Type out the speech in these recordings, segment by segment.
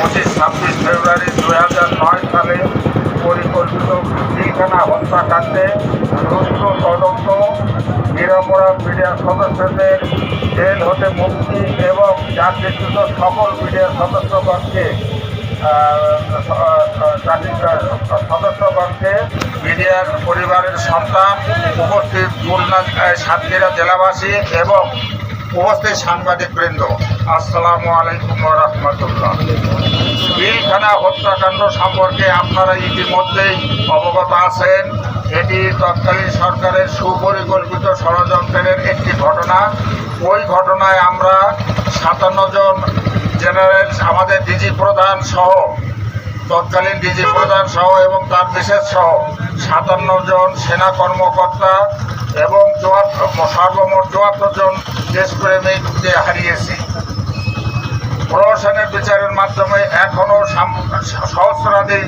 পঁচিশ, ছাব্বিশ ফেব্রুয়ারি দুই হাজার নয় সালে পরিকল্পিত ঠিকানা হত্যাকাণ্ডে দ্রুত তদন্ত, নিরাপরাধ মিডিয়ার সদস্যদের জেল হতে মুক্তি এবং চাকরিচ্যুত সকল মিডিয়ার সদস্যগণকে সদস্যগণকে মিডিয়ার পরিবারের সন্তান উপস্থিত খুলনা সাতক্ষীরা জেলাবাসী এবং উপস্থিত সাংবাদিক বৃন্দ, আসসালামু আলাইকুম রহমতুল্লাহ। বিলখানা হত্যাকাণ্ড সম্পর্কে আপনারা ইতিমধ্যেই অবগত আছেন। এটি তৎকালীন সরকারের সুপরিকল্পিত ষড়যন্ত্রের একটি ঘটনা। ওই ঘটনায় আমরা সাতান্ন জন জেনারেল, আমাদের ডিজি প্রধান সহ, তৎকালীন ডিজি প্রধান সহ এবং তার বিশেষ সহ সাতান্ন জন সেনা কর্মকর্তা সর্বমোট চুয়াত্তর জন হারিয়েছি। প্রহসনের বিচারের মাধ্যমে এখনও সহস্রাধিক,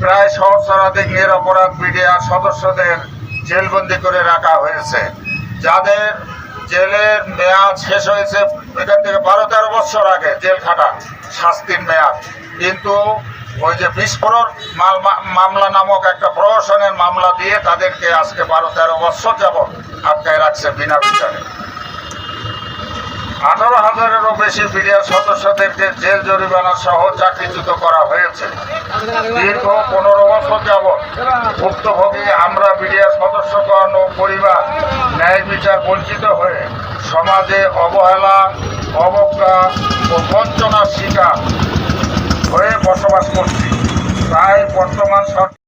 প্রায় সহস্রাধিক নিরপরাধ মিডিয়া সদস্যদের জেলবন্দি করে রাখা হয়েছে। যাদের জেলের মেয়াদ শেষ হয়েছে এখান থেকে বারো তেরো বছর আগে জেল খাটা, শাস্তির মেয়াদ। কিন্তু ওই যে বিস্ফোরণ মামলা নামক একটা প্রহসনের মামলা দিয়ে তাদেরকে আজকে বারো তেরো বছর যাবৎ আটকায় রাখছে বিনা বিচারে। আঠারো হাজারেরও বেশি মিডিয়ার সদস্যদেরকে জেল জরিমানা সহ চাকরিচ্যুত করা হয়েছে। দীর্ঘ পনেরো বছর যাবৎ ভুক্তভোগী আমরা বিডিআর সদস্যগণ ও পরিবার ন্যায় বিচার বঞ্চিত হয়ে সমাজে অবহেলা, অবজ্ঞা ও তাই বর্তমান সরকার